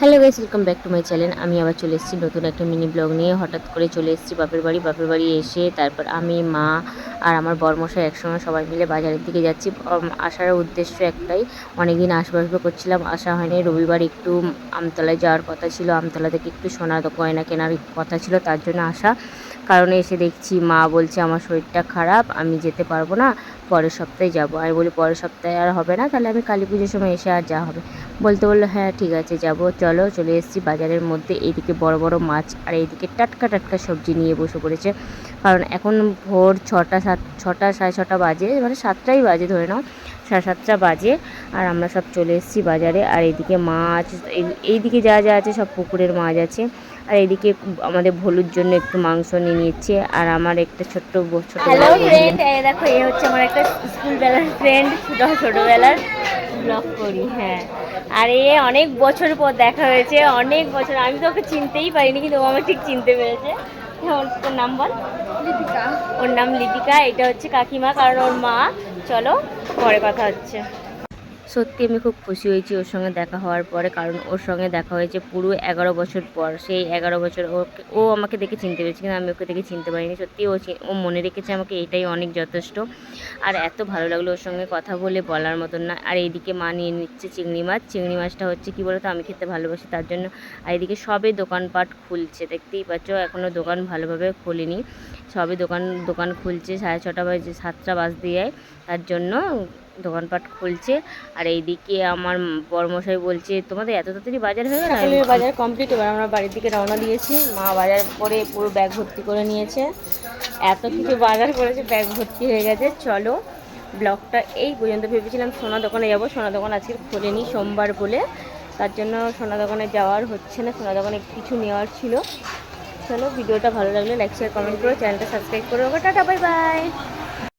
Hello guys welcome back to my channel আমি আবার চলে এসেছি নতুন একটা মিনি ব্লগ নিয়ে। হঠাৎ করে চলে এসেছি বাপের বাড়ি। বাপের বাড়ি এসে তারপর আমি, মা আর আমার বরমশাই একসঙ্গে সবাই মিলে বাজারের দিকে যাচ্ছি। আসার উদ্দেশ্য একটাই। অনেকদিন আসবে আসবে করছিলাম, আসা হয়নি। রবিবার একটু আমতলায় যাওয়ার কথা ছিল। আমতলা থেকে একটু সোনার গয়না কেনার কথা ছিল, তার জন্য আসা। কারণে এসে দেখছি, মা বলছে, আমার শরীরটা খারাপ, আমি যেতে পারব না, পরের সপ্তাহে যাব। আমি বলি, পরের সপ্তাহে আর হবে না, তাহলে আমি কালী পুজোর সময় এসে আর যা হবে। বলতে বলল হ্যাঁ ঠিক আছে, যাব। চলো, চলে এসেছি বাজারের মধ্যে। এইদিকে বড় বড় মাছ আর এইদিকে টাটকা টাটকা সবজি নিয়ে বসে পড়েছে। কারণ এখন ভোর ছটা সাত ছটা সাড়ে ছটা বাজে মানে সাতটাই বাজে ধরে নাও সাড়ে সাতটা বাজে আর আমরা সব চলে এসেছি বাজারে আর এইদিকে মাছ এই- এইদিকে যা যা আছে সব পুকুরের মাছ আছে আর এইদিকে আমাদের ভলুর জন্য একটু মাংস নিয়ে নিচ্ছে আর আমার একটা ছোট্ট ছোট হ্যালো ফ্রেন্ড দেখো এ হচ্ছে আমার একটা স্কুল বেলার ফ্রেন্ড ছোট ছোটবেলার ব্লগ করি হ্যাঁ। আর এ অনেক বছর পর দেখা হয়েছে অনেক বছর আমি তো ওকে চিনতেই পারিনি কিন্তু ও আমাকে ঠিক চিনতে পেরেছে। হ্যাঁ, ওর তোর নাম বল? লিপিকা। ওর নাম লিপিকা এটা হচ্ছে কাকিমা কারণ ওর মা। চলো পরে কথা হচ্ছে। সত্যি আমি খুব খুশি হয়েছি ওর সঙ্গে দেখা হওয়ার পরে, কারণ ওর সঙ্গে দেখা হয়েছে পুরো এগারো বছর পর। সেই এগারো বছর ওকে, ও আমাকে দেখে চিনতে পেরেছে কিন্তু আমি ওকে দেখে চিনতে পারিনি। সত্যি ও ও মনে রেখেছে আমাকে, এটাই অনেক যথেষ্ট। আর এত ভালো লাগল ওর সঙ্গে কথা বলে বলার মতন না। আর এইদিকে মা নিয়ে নিচ্ছে চিংড়ি মাছ। চিংড়ি মাছটা হচ্ছে কি বলতো, আমি খেতে ভালোবাসি তার জন্য। আর এদিকে সবে দোকানপাট খুলছে, দেখতেই পাচ্ছ এখনও দোকান ভালোভাবে খোলেনি। সবে দোকান দোকান খুলছে সাড়ে ছটা বাজে, সাতটা বাজতে যায় তার জন্য। দোকানপাট খুলছে। আর এইদিকে আমার বড়মশাই বলছে, তোমাদের এত তাড়াতাড়ি বাজার হয়ে গেল? বাজার কমপ্লিট এবার আমরা বাড়ির দিকে রওনা দিয়েছি। মা বাজার করে পুরো ব্যাগ ভর্তি করে নিয়েছে। এত কিছু বাজার করেছে ব্যাগ ভর্তি হয়ে গেছে। চলো, ব্লগটা এই পর্যন্ত ভেবেছিলাম সোনা দোকানে যাব। সোনা দোকান আজকে খোলেনি সোমবার বলে। তার জন্য সোনা দোকানে যাওয়ার হচ্ছে না। সোনা দোকানে কিছু নেওয়ার ছিল। চলো, ভিডিওটা ভালো লাগলে লাইক শেয়ার কমেন্ট করো চ্যানেলটা সাবস্ক্রাইব করো টাটা বাই বাই